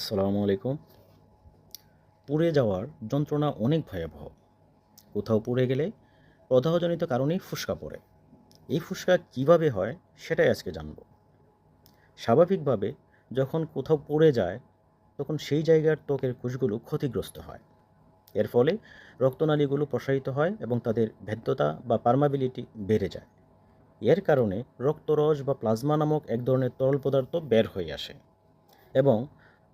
আসসালামু আলাইকুম। পুড়ে যাওয়ার যন্ত্রণা অনেক ভয়াবহ। কোথাও পুড়ে গেলে প্রদাহজনিত কারণেই ফুসকা পড়ে। এই ফুসকা কীভাবে হয় সেটাই আজকে জানব। স্বাভাবিকভাবে যখন কোথাও পড়ে যায়, তখন সেই জায়গার ত্বকের কোষগুলো ক্ষতিগ্রস্ত হয়। এর ফলে রক্তনালীগুলো প্রসারিত হয় এবং তাদের ভেদ্যতা বা পারমাবিলিটি বেড়ে যায়। এর কারণে রক্তরস বা প্লাজমা নামক এক ধরনের তরল পদার্থ বের হয়ে আসে এবং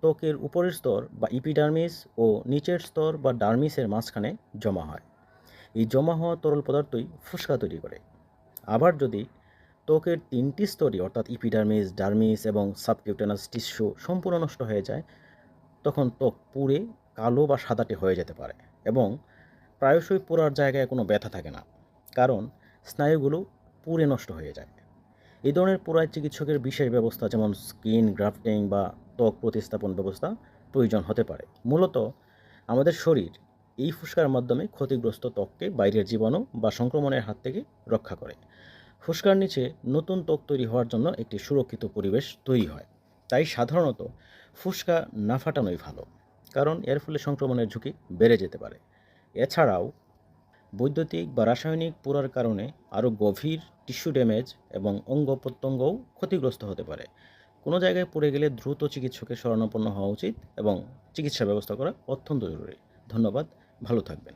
ত্বকের উপরের স্তর বা ইপিডার্মিস ও নিচের স্তর বা ডার্মিসের মাঝখানে জমা হয়। এই জমা হওয়া তরল পদার্থই ফুসকা তৈরি করে। আবার যদি ত্বকের তিনটি স্তরই, অর্থাৎ ইপিডার্মিস ডার্মিস এবং সাবকিউটেনাস টিস্যু সম্পূর্ণ নষ্ট হয়ে যায়, তখন ত্বক পুড়ে কালো বা সাদাটে হয়ে যেতে পারে এবং প্রায়শই পোড়ার জায়গায় কোনো ব্যথা থাকে না, কারণ স্নায়ুগুলো পুড়ে নষ্ট হয়ে যায়। এই ধরনের পোড়ায় চিকিৎসকের বিশেষ ব্যবস্থা যেমন স্কিন গ্রাফটিং বা ত্বক প্রতিস্থাপন ব্যবস্থা প্রয়োজন হতে পারে। মূলত আমাদের শরীর এই ফুসকার মাধ্যমে ক্ষতিগ্রস্ত ত্বককে বাইরের জীবাণু বা সংক্রমণের হাত থেকে রক্ষা করে। ফুসকার নিচে নতুন ত্বক তৈরি হওয়ার জন্য একটি সুরক্ষিত পরিবেশ তৈরি হয়। তাই সাধারণত ফুসকা না ফাটানোই ভালো, কারণ এর ফলে সংক্রমণের ঝুঁকি বেড়ে যেতে পারে। এছাড়াও বৈদ্যুতিক বা রাসায়নিক পোড়ার কারণে আরও গভীর টিস্যু ড্যামেজ এবং অঙ্গ প্রত্যঙ্গও ক্ষতিগ্রস্ত হতে পারে। কোনো জায়গায় পড়ে গেলে দ্রুত চিকিৎসকের শরণাপন্ন হওয়া উচিত এবং চিকিৎসা ব্যবস্থা করা অত্যন্ত জরুরি। ধন্যবাদ, ভালো থাকবেন।